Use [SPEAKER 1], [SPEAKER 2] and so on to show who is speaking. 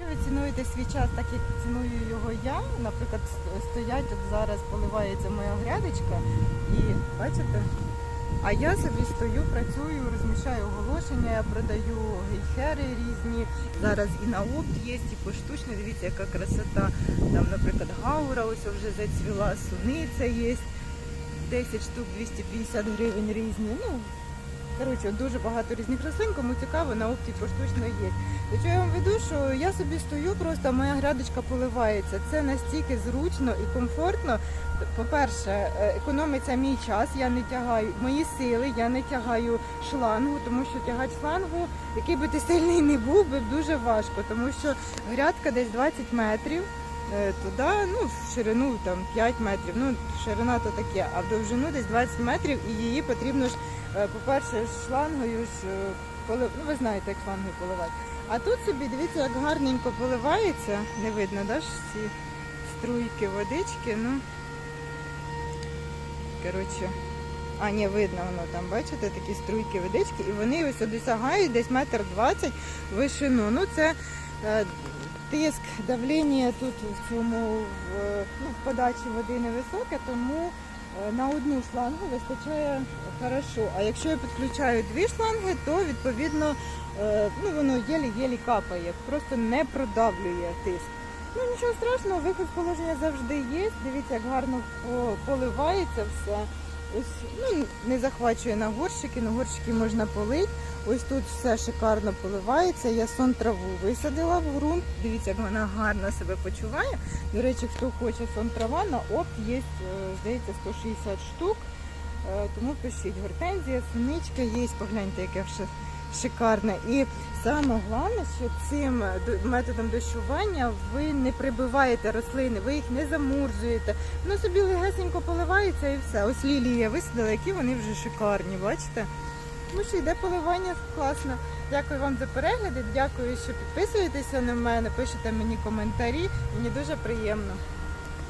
[SPEAKER 1] Якщо ви цінуєте свій час так, як ціную його я, наприклад, стоять от зараз поливається моя грядочка, і бачите? А я собі стою, працюю, розміщаю оголошення, я продаю гейхери різні. Зараз і на опт є, і поштучно. Дивіться, яка красота. Там, наприклад, гаура ось вже зацвіла, суниця є. 10 штук 250 гривень різні. Ну, коротше, дуже багато різних рослин, кому цікаво, на опті поштучно є. До чого я вам веду, що я собі стою, просто моя грядочка поливається. Це настільки зручно і комфортно. По-перше, е, економиться мій час, я не тягаю мої сили, я не тягаю шлангу, тому що тягати шлангу, який би ти сильний не був, би дуже важко, тому що грядка десь 20 метрів. Туди, ну, в ширину там 5 метрів, ну ширина то таке, а в довжину десь 20 метрів, і її потрібно ж, е, по-перше, шлангою ж е, поли... ну ви знаєте, як шлангою поливати. А тут собі дивіться, як гарненько поливається. Не видно, да, ж ці струйки водички. Ну коротше. А, ні, видно воно там, бачите, такі струйки водички, і вони ось досягають десь метр двадцять вишину. Ну це е, тиск, давлення тут в цьому в, ну, в подачі води невисоке, тому е, на одну шлангу вистачає хорошо. А якщо я підключаю дві шланги, то відповідно е, ну, воно єлі-єлі капає, просто не продавлює тиск. Ну нічого страшного, виход з положення завжди є. Дивіться, як гарно поливається все. Ось ну не захвачує на горщики, на горщики можна полити. Ось тут все шикарно поливається. Я сон траву висадила в ґрунт. Дивіться, як вона гарно себе почуває. До речі, хто хоче сон трава, на опт є, е, здається, 160 штук. Е, Тому пишіть гортензія, синичка є, погляньте, яке ще шикарне. І саме головне, що цим до- методом дощування ви не прибиваєте рослини, ви їх не замурзуєте. Воно собі легесенько поливається і все. Ось лілії я висадила, які вони вже шикарні, бачите? Ну що йде поливання класно. Дякую вам за перегляди. Дякую, що підписуєтеся на мене, пишете мені коментарі. Мені дуже приємно.